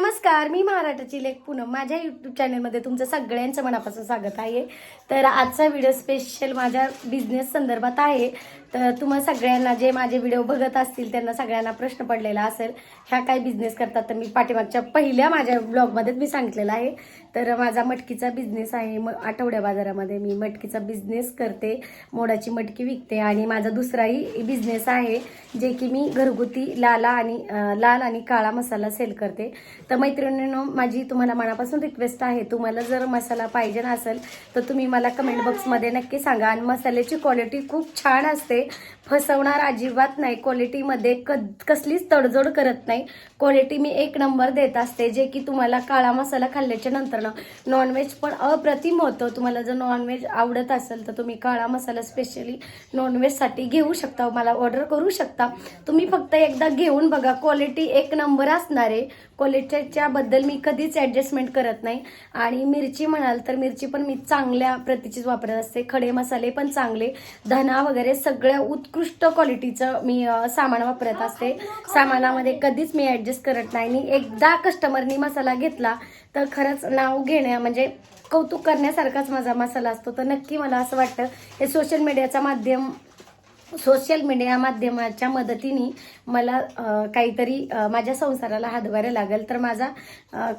नमस्कार मी महाराष्ट्राची लेख पूनम. माझ्या यूट्यूब चॅनलमध्ये तुमचं सगळ्यांचं मनापासून स्वागत आहे. तर आजचा व्हिडिओ स्पेशल माझ्या बिझनेस संदर्भात आहे. तर तुम्हा सगळ्यांना जे माझे व्हिडिओ बघत असतील त्यांना सगळ्यांना प्रश्न पडलेला असेल ह्या काय बिझनेस करतात तर मी पाठीमागच्या पहिल्या माझ्या ब्लॉगमध्येच मी सांगितलेलं आहे. तर माझा मटकीचा बिझनेस आहे. म आठवड्या बाजारामध्ये मी मटकीचा बिझनेस करते मोडाची मटकी विकते आणि माझा दुसराही बिझनेस आहे जे की मी घरगुती लाला आणि लाल आणि काळा मसाला सेल करते. तर मैत्रिणींनो माझी तुम्हाला मनापासून रिक्वेस्ट आहे तुम्हाला जर मसाला पाहिजे असेल तर तुम्ही मला कमेंट बॉक्समध्ये नक्की सांगा. आणि मसाल्याची क्वालिटी खूप छान असते. फसवणार अजिबात नाही. क्वालिटीमध्ये क कसलीच तडजोड करत नाही. क्वालिटी मी एक नंबर देत असते जे की तुम्हाला काळा मसाला खाल्ल्याच्या नंतरनं नॉनव्हेज पण अप्रतिम होतं. तुम्हाला जर नॉनव्हेज आवडत असेल तर तुम्ही काळा मसाला स्पेशली नॉनव्हेजसाठी घेऊ शकता. मला ऑर्डर करू शकता. तुम्ही फक्त एकदा घेऊन बघा. क्वालिटी एक नंबर असणार आहे. क्वालिटीच्याबद्दल मी कधीच ॲडजस्टमेंट करत नाही. आणि मिरची म्हणाल तर मिरची पण मी चांगल्या प्रतीचीच वापरत असते. खडे मसाले पण चांगले. धना वगैरे सगळ्या उत्कृष्ट उत्कृष्ट क्वालिटीचं मी सामान वापरत असते. सामानामध्ये कधीच मी ॲडजस्ट करत नाही. आणि एकदा कस्टमरनी मसाला घेतला तर खरंच नाव घेण्या म्हणजे कौतुक करण्यासारखाच माझा मसाला असतो. तर नक्की मला असं वाटतं हे सोशल मीडियाचा माध्यम सोशल मीडिया माध्यमाच्या मदतीने मला काहीतरी माझ्या संसाराला हातभारे लागेल. तर माझा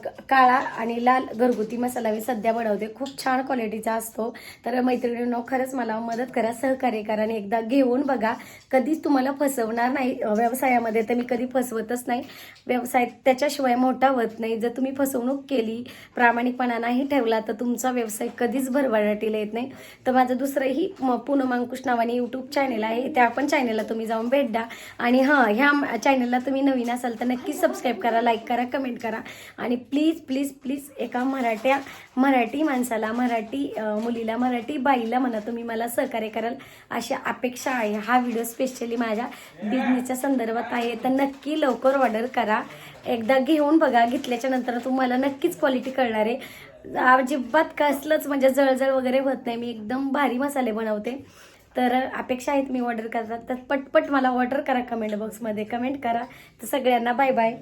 क- काळा आणि लाल घरगुती मसाला मी सध्या बनवते. खूप छान क्वालिटीचा असतो. तर मैत्रिणींनो खरंच मला मदत करा सहकार्य करा आणि एकदा घेऊन बघा. कधीच तुम्हाला फसवणार नाही व्यवसायामध्ये तर मी कधी फसवतच नाही. व्यवसाय त्याच्याशिवाय मोठा होत नाही. जर तुम्ही फसवणूक केली प्रामाणिकपणा नाही ठेवला तर तुमचा व्यवसाय कधीच भरभराटीला येत नाही. तर माझं दुसरंही म- पूनम अंकुश नावाने यूट्यूब चॅनल आहे. त्या पण चॅनलला तुम्ही जाऊन भेट द्या. आणि हां ह्या चॅनलला तुम्ही नवीन असाल तर नक्की सबस्क्राईब करा लाईक करा कमेंट करा. आणि प्लीज प्लीज प्लीज एका मराठ्या मराठी माणसाला मराठी मुलीला मराठी बाईला म्हणा तुम्ही मला सहकार्य कराल अशी अपेक्षा आहे. हा व्हिडिओ स्पेशली माझ्या बिझनेसच्या संदर्भात आहे. तर नक्की लवकर ऑर्डर करा. एकदा घेऊन बघा घेतल्याच्या नंतर तुम्हाला नक्कीच क्वालिटी कळणार आहे. अजिबात कसलंच म्हणजे जळजळ वगैरे होत नाही. मी एकदम भारी मसाले बनवते. तर अपेक्षा आहेत मी ऑर्डर करतात. तर पटपट मला ऑर्डर करा कमेंट बॉक्समध्ये कमेंट करा. तर सगळ्यांना बाय बाय